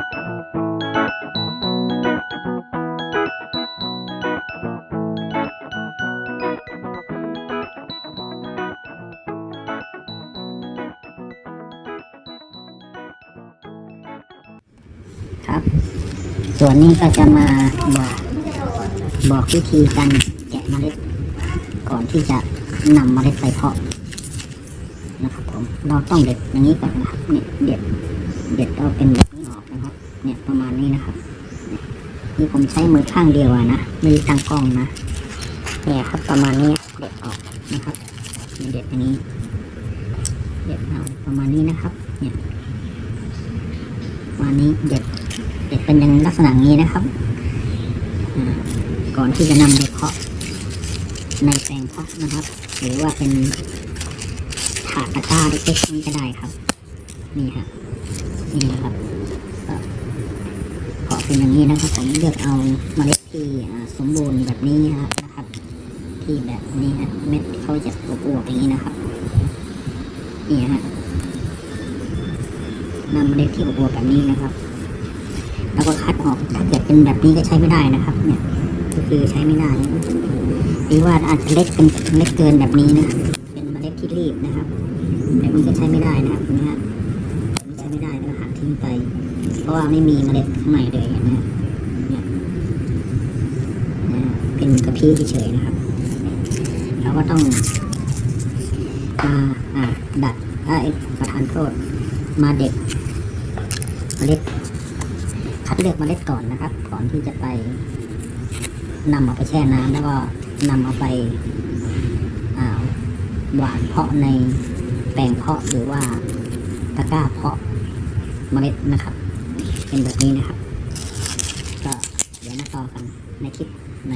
ครับส่วนนี้ก็จะมาบอกบอกวิธีการแกะเมล็ด ก่อนที่จะนำเมล็ดไปเพาะนะครับผมเราต้องเด็ดอย่างนี้ก่อนนะนี่เด็ดเด็ดเอาเป็น เนี่ยประมาณนี้นะครับนี่ผมใช้มือข้างเดียวอะนะไม่ได้ตั้งกล้องนะเนี่ยครับประมาณนี้เด็ดออกนะครับเด็ดอย่างนี้เด็ดเอาประมาณนี้นะครับ เนี่ยประมาณนี้เด็ดเด็ดเป็นอย่างลักษณะนี้นะครับก่อนที่จะนำไปเพาะในแปลงเพาะนะครับ หรือว่าเป็นถาดตะกร้าเล็กๆนี้ก็ได้ครับ นี่ครับนี่นะครับ เป็นอย่างนี้นะครับผมเลือกเอาเมล็ดที่สมบูรณ์แบบนี้นะครับ ที่แบบนี้ฮะเม็ดเขาจะอวบๆอย่างนี้นะครับนี่ฮะนำเมล็ดที่อวบๆแบบนี้นะครับ แล้วก็คัดออกถ้าเกิดเป็นแบบนี้ก็ใช้ไม่ได้นะครับ เนี่ยก็คือใช้ไม่ได้หรือว่าอาจจะเล็กเป็นเล็กเกินแบบนี้นะเป็นเมล็ดที่รีบนะครับแบบนี้ก็ใช้ไม่ได้นะครับนะฮะแบบนี้ใช้ไม่ได้แล้วหักทิ้งไป เพราะว่าไม่มีเมล็ดข้างในเลย เห็นไหมฮะเนี่ยนะเป็นกระพี้เฉยๆนะครับ เราก็ต้องมาดัดเอ้ประทานโทษมาเด็ดเมล็ดคัดเลือกเมล็ดก่อนนะครับ ก่อนที่จะไปนำเอาไปแช่น้ำแล้วก็นำเอาไปอาหวานเพาะในแปลงเพาะหรือว่าตะกร้าเพาะเมล็ดนะครับ เป็นแบบนี้นะครับ ดี๋ยวมาต่อกันในคลิปใน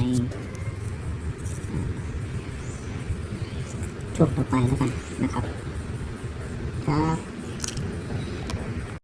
ช่วงต่อไปแล้วกันนะครับ ครับ